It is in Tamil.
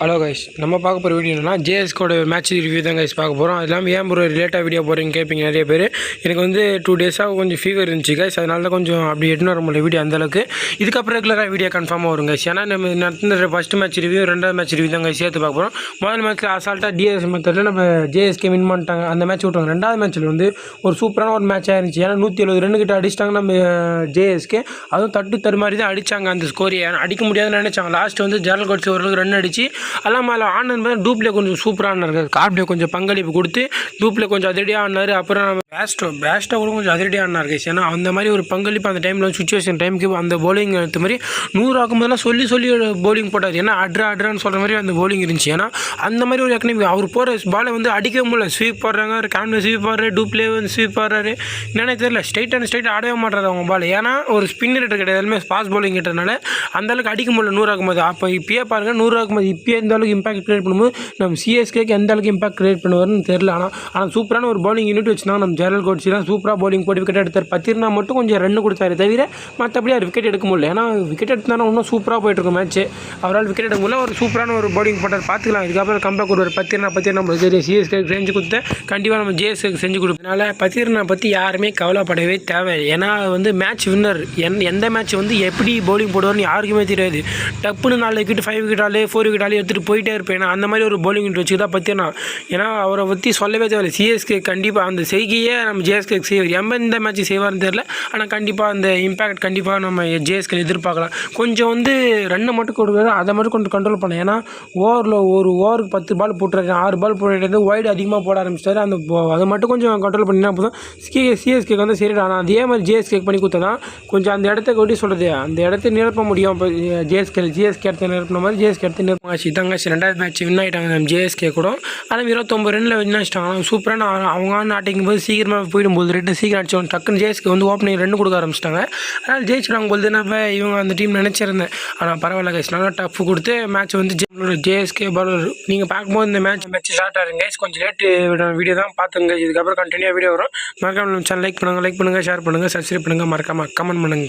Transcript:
ஹலோ கைஸ் நம்ம பார்க்க போகிற வீடியோ என்னன்னா ஜேஎஸ்கோட மேட்ச் ரிவ்யூ தான் கைஸ் பார்க்க போகிறோம் அது இல்லாமல் ஏன் ப்ரோ ரிலேட்டாக வீடியோ போகிறீங்க கேட்பீங்க நிறைய பேர். எனக்கு வந்து டூ டேஸாக கொஞ்சம் ஃபீவர் இருந்துச்சு கைஸ் அதனால தான் கொஞ்சம் அப்படி எட்டுன்னு வர முடியல வீடியோ அந்தளவுக்கு இதுக்கப்புறம் ரெகுலராக வீடியோ கன்ஃபார்மாக வரும் கைஸ் ஏன்னா நம்ம நடந்த ஃபஸ்ட் மேட்ச் ரிவ்யூ ரெண்டாவது மேட்ச் ரிவ்யூ தான் கைஸ் சேர்த்து பார்க்க போகிறோம் முதல் மேட்ச்சில் அசால்ட்டாக டிஎஸ் மெத்தடில் நம்ம ஜேஎஸ்கே வின் பண்ணிட்டாங்க. அந்த மேட்ச் விட்டாங்க ரெண்டாவது மேட்ச்சில் வந்து ஒரு சூப்பரான ஒரு மேட்சாக இருந்துச்சு ஏன்னா நூற்றி எழுபது ரன் கிட்ட அடிச்சிட்டாங்க நம்ம ஜேஎஸ்கே அதுவும் தட்டு தரு மாதிரி தான் அடித்தாங்க அந்த ஸ்கோரியை அடிக்க முடியாதுன்னு நினச்சாங்க. லாஸ்ட் வந்து ஜெரல் கோட்ஸ் ஓரளவுக்கு ரன் அடிச்சு எல்லாம் அதில் ஆனந்த் மாதிரி டூப்ளே கொஞ்சம் சூப்பராக ஆனார். கார்ப்ளே கொஞ்சம் பங்களிப்பு கொடுத்து டூப்ளே கொஞ்சம் அதிரடியாக ஆனார். அப்புறம் நம்ம பேஸ்டோ பேஸ்டோ கூட கொஞ்சம் அதிரடியாக ஆனார் கைஸ் ஏன்னா அந்த மாதிரி ஒரு பங்களிப்பு அந்த டைமில் சுச்சுவேஷன் டைமுக்கு அந்த போலிங் எடுத்த மாதிரி நூறு ஆகும்போதெல்லாம் சொல்லி சொல்லி போலிங் போட்டார். ஏன்னா அட்ரா அட்ரான்னு சொல்கிற மாதிரி அந்த போலிங் இருந்துச்சு. ஏன்னா அந்த மாதிரி ஒரு ஏற்கனவே அவர் போகிற பாலை வந்து அடிக்கவே முடியல. ஸ்வீப் போடுறாங்க கேமரா ஸ்வீப் போடுறாரு டூப்ளே வந்து ஸ்வீப் போடுறாரு. என்னென்ன தெரியல. ஸ்ட்ரைட் அண்ட் ஸ்ட்ரைட் ஆடவே மாட்டார் அவங்க பால் ஏன்னா ஒரு ஸ்பின்னர் ரேட்டர் கிடையாது எல்லாமே ஃபாஸ்ட் போலிங் கிட்டனால அந்த அளவுக்கு அடிக்க முடியல நூறு ஆகும்போது அப்போ இப்பயே பாருங்க நூறு ஆகும்போது இப்பயே எந்த அளவுக்கு இம்பாக்ட் கிரியேட் பண்ணும்போது நம்ம சிஎஸ்கேக்கு எந்த அளவுக்கு இம்பாக்ட் கிரியேட் பண்ணுவார்னு தெரியல. ஆனால் ஆனால் சூப்பரான ஒரு பவுலிங் யூனிட் வச்சுருந்தாங்க நம்ம ஜெரல் கோட்ஸ்லாம் சூப்பராக பவுலிங் போட்டு விக்கெட் எடுத்தார். பத்திரினா மட்டும் கொஞ்சம் ரன் கொடுத்தாரு தவிர மற்றபடி அவர் விக்கெட் எடுக்க முடியல. ஏன்னா விக்கெட் எடுத்தாலும் இன்னும் சூப்பராக போயிட்டு இருக்கும் மேட்ச் அவரால் விக்கெட் எடுக்க முடியல. ஒரு சூப்பரான ஒரு பவுலிங் போட்டார். பார்த்துக்கலாம். இதுக்கப்புறம் கம்பேக் ஒரு பத்திரனா பற்றி நம்ம சரி சிஎஸ்கே செஞ்சு கொடுத்து கண்டிப்பாக நம்ம ஜேஎஸ்கேக்கு செஞ்சு கொடுப்பதுனால பத்திரினா பற்றி யாருமே கவலைப்படவே தேவை ஏன்னா வந்து மேட்ச் வின்னர் என் எந்த மேட்ச் வந்து எப்படி பவுலிங் போடுவார்னு யாருக்குமே தெரியாது. டப்புன்னு நாலு விக்கெட் ஃபைவ் விக்கெட் ஆளு ஃபோர் விக்கெட் ஆளு எடுத்துகிட்டு போயிட்டே இருப்பேன். ஏன்னா அந்த மாதிரி ஒரு பவுலிங் யூனிட் வச்சு தான் பற்றினா ஏன்னா அவரை பற்றி சொல்லவே தேவையில்லை. சிஎஸ்கே கண்டிப்பாக அந்த செய்கையே நம்ம ஜேஎஸ்கே செய்வார். எந்த மேட்ச் செய்வார்னு தெரியல. ஆனால் கண்டிப்பாக அந்த இம்பாக்ட் கண்டிப்பாக நம்ம ஜேஎஸ்கே எதிர்பார்க்கலாம். கொஞ்சம் வந்து ரன்னை மட்டும் கொடுக்குறது அதை மட்டும் கொஞ்சம் கண்ட்ரோல் பண்ணேன் ஏன்னா ஓவரில் ஒரு ஓவருக்கு பத்து பால் போட்டுறாரு ஆறு பால் போட்டுட்டு ஒய்டு அதிகமாக போட ஆரம்பிச்சிட்டாரு. அந்த அதை மட்டும் கொஞ்சம் கண்ட்ரோல் பண்ணினா போதும். சிகே சிஎஸ்கேக்கு வந்து சரி ஆனால் அதே மாதிரி ஜேஎஸ்கே பண்ணி கொடுத்தா தான் கொஞ்சம் அந்த இடத்த கொட்டி சொல்கிறது அந்த இடத்த நிரப்ப முடியும். இப்போ ஜேஎஸ்கே ஜிஎஸ்கே இடத்த நிரப்பின மாதிரி ஜேஎஸ்கே இடத்த நிரப்பாச்சு இதாங்க சரி, ரெண்டாவது மேட்ச் வின் ஆகிட்டாங்க நம்ம ஜேஎஸ்கே கூட. ஆனால் இருபத்தொம்பது ரனில் வின் அடிச்சிட்டாங்க சூப்பரான அவங்க ஆட்டிக்கும் போது சீக்கிரமாக போயிடும்போது ரெண்டு சீக்கிரம் அடிச்சோம் டக்குன்னு ஜேஎஸ்கே வந்து ஓப்பனிங் ரெண்டு கொடுக்க ஆரம்பிச்சிட்டாங்க. அதனால் ஜெயிச்சிட்டாங்க போது நம்ம இவங்க அந்த டீம் நினச்சிருந்தேன். ஆனால் பரவாயில்ல கைஸ் நல்லா டஃப் கொடுத்து மேட்ச் வந்து ஜேஎஸ்கே பாலர் நீங்கள் பார்க்கும்போது இந்த மேட்ச் மேட்ச் ஸ்டார்ட் ஆகுங்க கொஞ்சம் லேட்டு வீடியோ தான் பார்த்துங்க இதுக்கப்புறம் கண்டினியூ வீடியோ வரும். மறக்காம சேனல் லைக் பண்ணுங்கள் லைக் பண்ணுங்கள் ஷேர் பண்ணுங்கள் சப்ஸ்கிரைப் பண்ணுங்கள் மறக்காமல் கமெண்ட் பண்ணுங்கள்